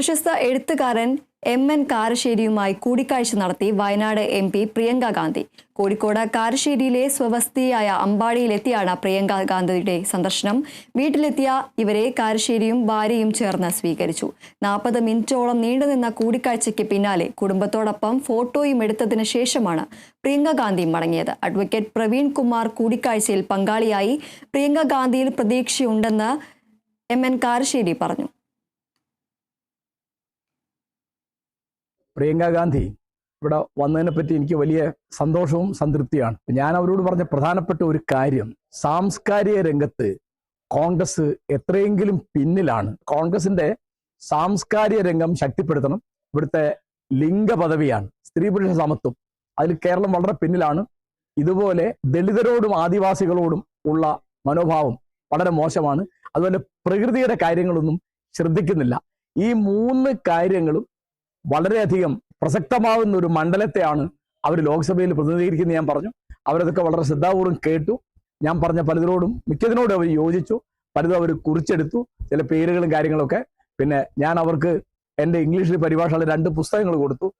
പ്രശസ്ത എഴുത്തുകാരൻ M N കാരശ്ശേരിയുമായി കൂടിക്കാഴ്ച നടത്തി വയനാട് എം പി പ്രിയങ്ക ഗാന്ധി. കോഴിക്കോട് കാരശ്ശേരിയിലെ സ്വവസ്തിയായ അമ്പാടിയിലെത്തിയാണ് പ്രിയങ്ക ഗാന്ധിയുടെ സന്ദർശനം. വീട്ടിലെത്തിയ ഇവരെ കാരശ്ശേരിയും ഭാര്യയും ചേർന്ന് സ്വീകരിച്ചു. നാൽപ്പത് മിനിറ്റോളം നീണ്ടുനിന്ന കൂടിക്കാഴ്ചയ്ക്ക് പിന്നാലെ കുടുംബത്തോടൊപ്പം ഫോട്ടോയും എടുത്തതിന് ശേഷമാണ് പ്രിയങ്ക ഗാന്ധി മടങ്ങിയത്. അഡ്വക്കേറ്റ് പ്രവീൺ കുമാർ കൂടിക്കാഴ്ചയിൽ പങ്കാളിയായി പ്രിയങ്ക ഗാന്ധിയിൽ പ്രതീക്ഷയുണ്ടെന്ന് എം എൻ കാരശ്ശേരി പറഞ്ഞു. പ്രിയങ്ക ഗാന്ധി ഇവിടെ വന്നതിനെ പറ്റി എനിക്ക് വലിയ സന്തോഷവും സംതൃപ്തിയാണ്. ഞാൻ അവരോട് പറഞ്ഞ പ്രധാനപ്പെട്ട ഒരു കാര്യം സാംസ്കാരിക രംഗത്ത് കോൺഗ്രസ് എത്രയെങ്കിലും പിന്നിലാണ്. കോൺഗ്രസിന്റെ സാംസ്കാരിക രംഗം ശക്തിപ്പെടുത്തണം. ഇവിടുത്തെ ലിംഗ പദവിയാണ് സ്ത്രീ പുരുഷ സമത്വം. അതിൽ കേരളം വളരെ പിന്നിലാണ്. ഇതുപോലെ ദളിതരോടും ആദിവാസികളോടും ഉള്ള മനോഭാവം വളരെ മോശമാണ്. അതുപോലെ പ്രകൃതിയുടെ കാര്യങ്ങളൊന്നും ശ്രദ്ധിക്കുന്നില്ല. ഈ മൂന്ന് കാര്യങ്ങളും വളരെയധികം പ്രസക്തമാവുന്ന ഒരു മണ്ഡലത്തെയാണ് അവർ ലോക്സഭയിൽ പ്രതിനിധീകരിക്കുന്നത് ഞാൻ പറഞ്ഞു. അവരതൊക്കെ വളരെ ശ്രദ്ധാപൂർവം കേട്ടു. ഞാൻ പറഞ്ഞ പലതിനോടും മിക്കതിനോടും അവർ യോജിച്ചു. പലതും അവർ കുറിച്ചെടുത്തു. ചില പേരുകളും കാര്യങ്ങളൊക്കെ. പിന്നെ ഞാൻ അവർക്ക് എന്റെ ഇംഗ്ലീഷിൽ പരിഭാഷയുള്ള രണ്ട് പുസ്തകങ്ങൾ കൊടുത്തു.